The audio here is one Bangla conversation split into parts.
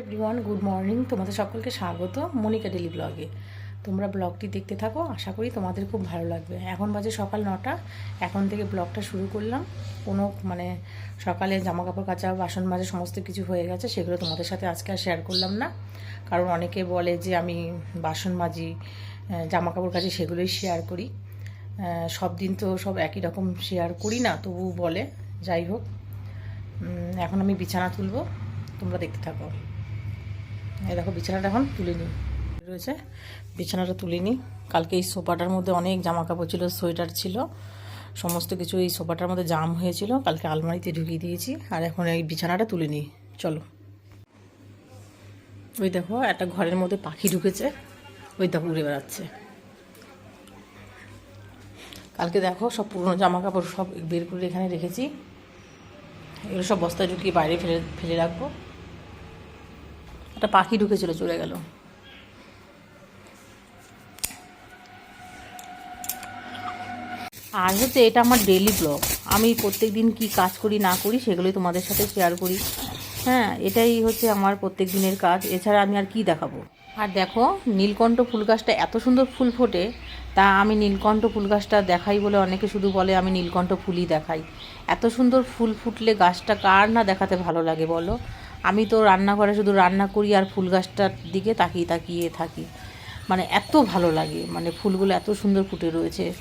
এভরিওয়ান গুড মর্নিং তোমাদের সকলকে স্বাগত মনিকা ডেলি ব্লগে তোমরা ব্লগটি দেখতে থাকো, আশা করি তোমাদের খুব ভালো লাগবে। এখন বাজে সকাল নটা, এখন থেকে ব্লগটা শুরু করলাম। কোনো মানে সকালে জামা কাপড় কাচা, বাসন মাজা সমস্ত কিছু হয়ে গেছে, সেগুলো তোমাদের সাথে আজকে আর শেয়ার করলাম না। কারণ অনেকে বলে যে আমি বাসন মাজি জামা কাপড় কাচি, সেগুলোই শেয়ার করি। সব দিন তো সব একই রকম শেয়ার করি না তবু বলে। যাই হোক এখন আমি বিছানা তুলবো, তোমরা দেখতে থাকো। এই দেখো, বিছানাটা এখন তুলে নিই। রয়েছে, বিছানাটা তুলে নিই। কালকে এই সোফাটার মধ্যে অনেক জামা কাপড় ছিল, সোয়েটার ছিল। সমস্ত কিছু এই সোফাটার মধ্যে জাম হয়েছিল। কালকে আলমারিতে ঢুকিয়ে দিয়েছি। আর এখন এই বিছানাটা তুলে নিই। চলো। ওই দেখো, একটা ঘরের মধ্যে পাখি ঢুকেছে। ওই দেখো, উড়ে বেড়াচ্ছে। কালকে দেখো, সব পুরনো জামা কাপড় সব বের করে এখানে রেখেছি। এগুলো সব বস্তায় ঢুকিয়ে বাইরে ফেলে ফেলে রাখব। একটা পাখি ঢুকেছিল, চলে গেল। আর হচ্ছে এটা আমার ডেলি ব্লগ আমি প্রত্যেক দিন কী কাজ করি, না করি, সেগুলোই তোমাদের সাথে শেয়ার করি। হ্যাঁ এটাই হচ্ছে আমার প্রত্যেক দিনের কাজ। এছাড়া আমি আর কি দেখাবো? আর দেখো, নীলকণ্ঠ ফুল গাছটা এত সুন্দর ফুল ফোটে। তা আমি নীলকণ্ঠ ফুল গাছটা দেখাই বলে অনেকে শুধু বলে, আমি নীলকণ্ঠ ফুলই দেখাই। এত সুন্দর ফুল ফুটলে গাছটা কার না দেখাতে ভালো লাগে বলো? আমি তো রান্নাঘরে শুধু রান্না করি আর ফুল গাছটার দিকে তাকিয়ে তাকিয়ে থাকি। মানে এত ভালো লাগে মানে ফুলগুলো এত সুন্দর ফুটে রয়েছে।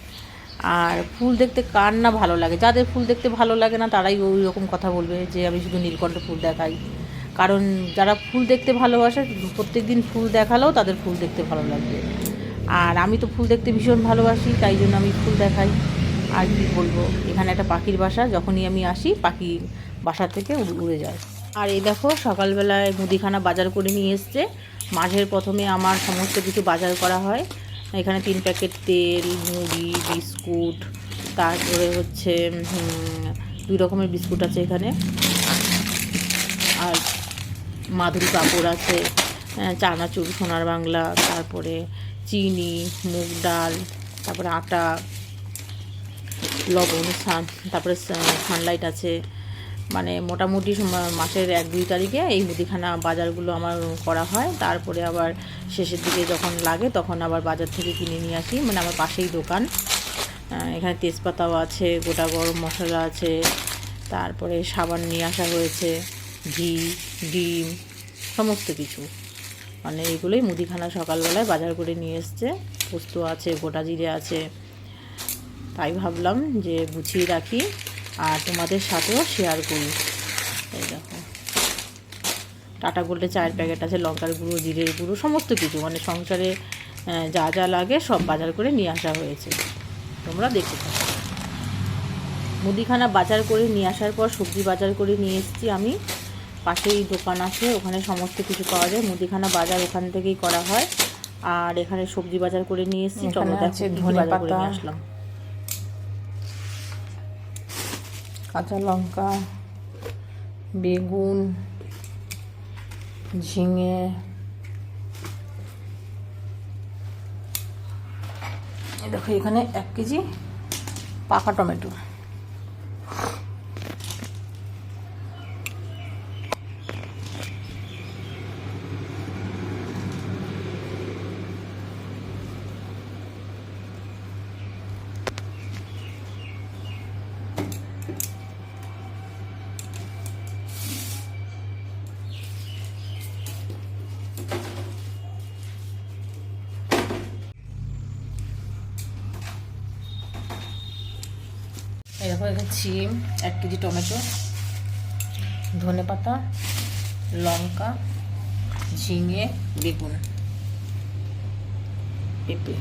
আর ফুল দেখতে কার না ভালো লাগে, যাদের ফুল দেখতে ভালো লাগে না তারাই ওই রকম কথা বলবে যে আমি শুধু নীলকণ্ঠ ফুল দেখাই। কারণ যারা ফুল দেখতে ভালোবাসে প্রত্যেক দিন ফুল দেখালেও তাদের ফুল দেখতে ভালো লাগবে। আর আমি তো ফুল দেখতে ভীষণ ভালোবাসি, তাই জন্য আমি ফুল দেখাই। আর কি বলব, এখানে একটা পাখির বাসা, যখনই আমি আসি পাখি বাসা থেকে উড়ে- যায়। আর এই দেখো সকালবেলায় মুদিখানা বাজার করে নিয়ে এসছে। মাঝের প্রথমে আমার সমস্ত কিছু বাজার করা হয়। এখানে তিন প্যাকেট তেল মুড়ি বিস্কুট তারপরে হচ্ছে দুই রকমের বিস্কুট আছে এখানে। আর মাধুরী পাঁপড় আছে আহ, চানাচুর সোনার বাংলা তারপরে চিনি মুগ ডাল তারপরে আটা লবণ সান তারপরে সানলাইট আছে। মানে মোটামুটি মাসের এক, দুই তারিখে এই মুদিখানা বাজারগুলো আমার করা হয়। তারপরে আবার শেষের দিকে যখন লাগে তখন আবার বাজার থেকে কিনে নিয়ে আসি। মানে আমার পাশেই দোকান। এখানে তেজপাতাও আছে, গোটা গরম মশলা আছে। তারপরে সাবান নিয়ে আসা হয়েছে, ঘি, ডিম, সমস্ত কিছু। মানে এগুলোই মুদিখানা সকালবেলায় বাজার করে নিয়ে এসছে। পোস্ত আছে, গোটা জিরে আছে। তাই ভাবলাম যে গুছিয়ে রাখি। আর তোমাদের সাথেও শেয়ার করি। এই দেখো। টাটা গোল্ডে চায়ের প্যাকেট আছে লঙ্কার গুঁড়ো জিরের গুঁড়ো সমস্ত কিছু। মানে সংসারে যা যা লাগে সব বাজার করে নিয়ে আসা হয়েছে। তোমরা দেখতে থাকো। মুদিখানা বাজার করে নিয়ে আসার পর সবজি বাজার করে নিয়ে এসেছি আমি। পাশেই দোকান আছে ওখানে সমস্ত কিছু পাওয়া যায়। মুদিখানা বাজার ওখান থেকেই করা হয়। আর এখানে সবজি বাজার করে নিয়ে এসেছি। টমেটো আছে ধনে পাতা। নিয়ে আসলাম। কাঁচা লঙ্কা বেগুন ঝিঙে দেখো এখানে এক কেজি পাকা টমেটো। দেখো সিম এক কেজি টমেটো, ধনে পাতা, লঙ্কা, ঝিঙে, বেগুন, পেঁপে।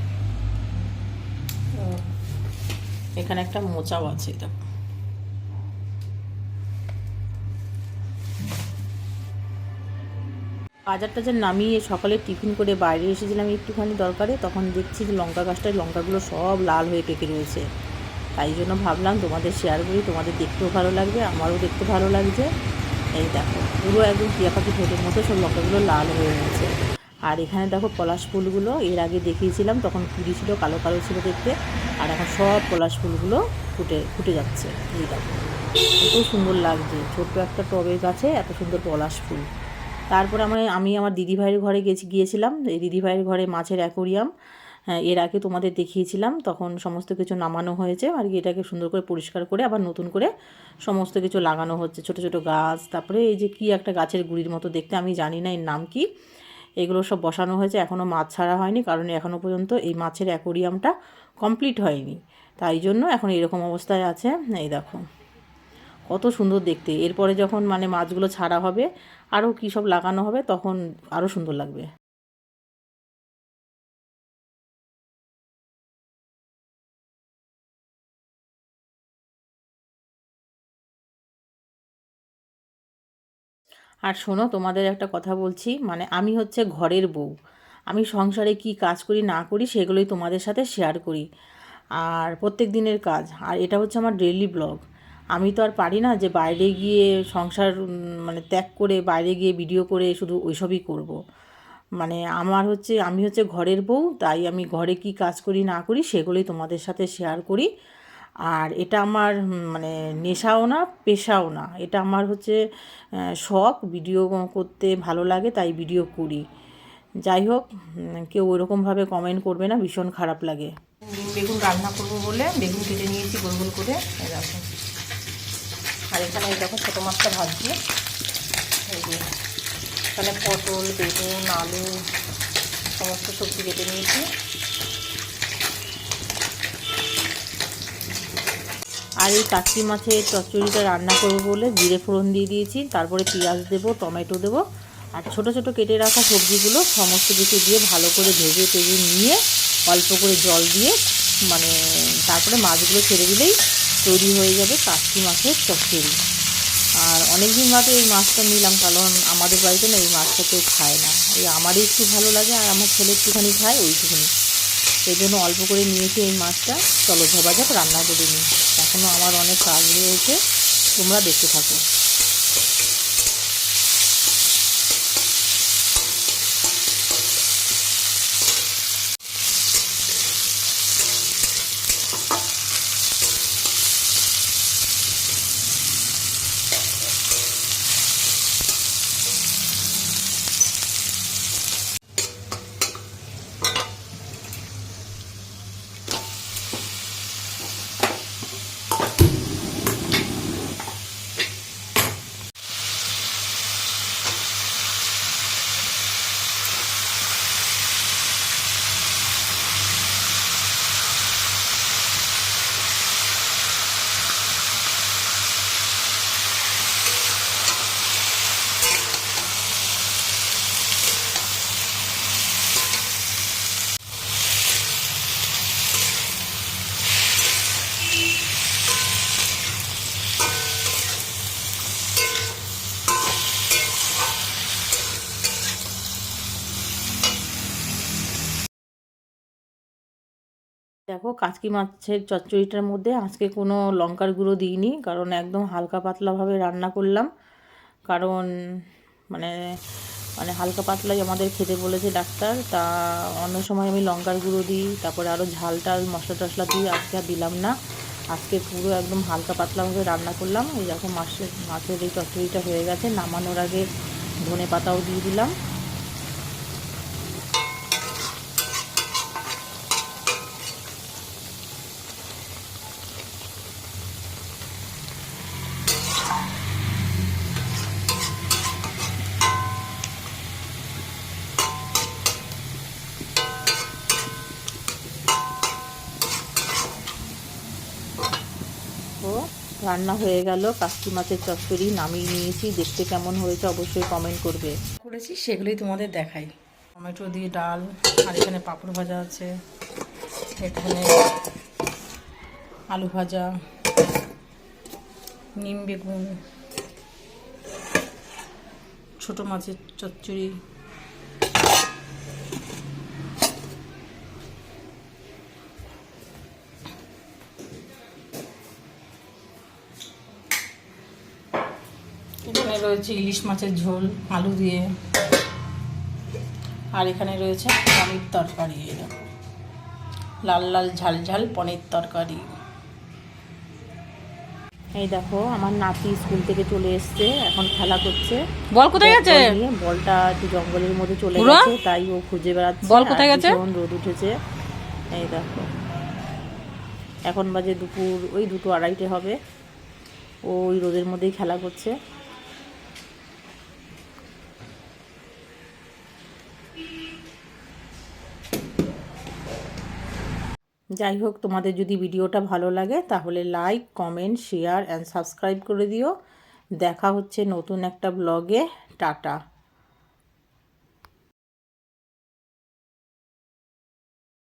এখানে একটা মোচাও আছে দেখো বাজার টাজার নামিয়ে সকালে টিফিন করে বাইরে এসেছিলাম একটুখানি দরকারে, তখন দেখছি যে লঙ্কা গাছটায় লঙ্কাগুলো সব লাল হয়ে পেকে রয়েছে। তাই জন্য ভাবলাম তোমাদের শেয়ার করি, তোমাদের দেখতেও ভালো লাগবে, আমারও দেখতে ভালো লাগছে। এই দেখো, পুরো একদম টিয়া পাখি ঠোঁটের মতো, সব লঙ্কাগুলো লাল হয়ে গেছে। আর এখানে দেখো পলাশ ফুলগুলো, এর আগে দেখিয়েছিলাম, তখন কুড়ি ছিল, কালো কালো ছিল দেখতে, আর এখন সব পলাশ ফুলগুলো ফুটে ফুটে যাচ্ছে। এই দেখো এত সুন্দর লাগছে, ছোট্ট একটা টবের গাছে এত সুন্দর পলাশ ফুল। তারপর আমার, আমি আমার দিদিভাইয়ের ঘরে গেছি, গিয়েছিলাম, এই দিদিভাইয়ের ঘরে মাছের অ্যাকোরিয়াম এর আগে তোমাদের দেখিয়েছিলাম, তখন সমস্ত কিছু নামানো হয়েছে আর কি এটাকে সুন্দর করে পরিষ্কার করে আবার নতুন করে সমস্ত কিছু লাগানো হচ্ছে, ছোট ছোট গাছ, তারপরে এই যে কি একটা গাছের গুড়ির মতো দেখতে, আমি জানি না এর নাম কি। এগুলো সব বসানো হয়েছে এখনও মাছ ছাড়া হয়নি, কারণ এখনও পর্যন্ত এই মাছের অ্যাকোরিয়ামটা কমপ্লিট হয়নি। তাই জন্য এখন এরকম অবস্থায় আছে, এই দেখো। কত সুন্দর দেখতে। এরপরে যখন মানে মাছগুলো ছাড়া হবে আরও কী সব লাগানো হবে, তখন আরও সুন্দর লাগবে। আর শোনো, তোমাদের একটা কথা বলছি মানে আমি হচ্ছে ঘরের বউ। আমি সংসারে কি কাজ করি, না করি, সেগুলোই তোমাদের সাথে শেয়ার করি। আর প্রত্যেক দিনের কাজ। আর এটা হচ্ছে আমার ডেইলি ব্লগ আমি তো আর পারি না যে বাইরে গিয়ে সংসার মানে ত্যাগ করে বাইরে গিয়ে ভিডিও করে শুধু ওইসবই করব। মানে আমার হচ্ছে, আমি হচ্ছে ঘরের বউ, তাই আমি ঘরে কি কাজ করি, না করি, সেগুলোই তোমাদের সাথে শেয়ার করি। আর এটা আমার মানে নেশাও না, পেশাও না। এটা আমার হচ্ছে শখ। ভিডিও করতে ভালো লাগে, তাই ভিডিও করি। যাই হোক কেউ ওইরকমভাবে কমেন্ট করবে না, ভীষণ খারাপ লাগে। বেগুন রান্না করব বলে বেগুন কেটে নিয়েছি, গোল গোল করে। আর এখানে দেখো ছোটো মাছটা ভাজছি। এখানে পটল, বেগুন, আলু, সমস্ত সবজি কেটে নিয়েছি। আর এই কাটকি মাছের চচ্চড়িটা রান্না করব বলে জিরে ফোড়ন দিয়ে দিয়েছি, তারপরে পেঁয়াজ দেবো, টমেটো দেবো, আর ছোট ছোট কেটে রাখা সবজিগুলো সমস্ত কিছু দিয়ে ভালো করে ভেজে টেজে নিয়ে অল্প করে জল দিয়ে মানে তারপরে মাছগুলো ছেড়ে দিলেই তৈরি হয়ে যাবে কাটকি মাছের চচ্চড়ি। আর অনেক দিন বাদে এই মাছটা নিলাম, কারণ আমাদের বাড়িতে না এই মাছটা কেউ খায় না। এই আমারই একটু ভালো লাগে আর আমার ছেলে একটুখানি খায়, ওইটুকুনি। সেই জন্য অল্প করে নিয়েছি এই মাছটা। চলো ধোবা যাক রান্না করে নিই। এখনও আমার অনেক কাজ রয়েছে। তোমরা দেখতে থাকো। দেখো কাচকি মাছের চচ্চড়িটার মধ্যে আজকে কোনো লঙ্কার গুঁড়ো দিইনি, কারণ একদম হালকা পাতলাভাবে রান্না করলাম। কারণ মানে মানে হালকা পাতলাই আমাদের খেতে বলেছে ডাক্তার, তা অন্য সময় আমি লঙ্কার গুঁড়ো দিই, তারপরে আরও ঝাল টাল, মশলা টশলা দিই আজকে আর দিলাম না। আজকে পুরো একদম হালকা পাতলাভাবে রান্না করলাম। এই দেখো মাছের মাছের এই চচ্চড়িটা হয়ে গেছে, নামানোর আগে ধনে পাতাও দিয়ে দিলাম ও রান্না হয়ে গেল। কাস্তি মাছের চচ্চড়ি নামিয়ে নিয়েছি। দেখতে কেমন হয়েছে অবশ্যই কমেন্ট করবে। করেছি, সেগুলোই তোমাদের দেখাই। টমেটো দিয়ে ডাল, আর এখানে পাঁপড় ভাজা আছে। এখানে আলু ভাজা, নিম বেগুন, ছোটো মাছের চচ্চড়ি এখানে রয়েছে ইলিশ মাছের ঝোল আলু দিয়ে। আর এখানে রয়েছে পনির তরকারি লাল লাল ঝাল ঝাল পনির তরকারি। এই দেখো আমার নাতি স্কুল থেকে চলে এসছে এখন খেলা করছে। বল কোথায় গেছে? বলটা একটু জঙ্গলের মধ্যে চলে? গেছে তাই ও খুঁজে বেড়াচ্ছে বল কোথায় গেছে? রোদ উঠেছে। এই দেখো। এখন বাজে দুপুর ওই দুটো আড়াইটে হবে। ও ওই রোদের মধ্যেই খেলা করছে। যাই হোক, তোমাদের যদি ভিডিওটা ভালো লাগে, তাহলে like comment share and subscribe করে দিও। দেখা হচ্ছে নতুন একটা ব্লগে টাটা।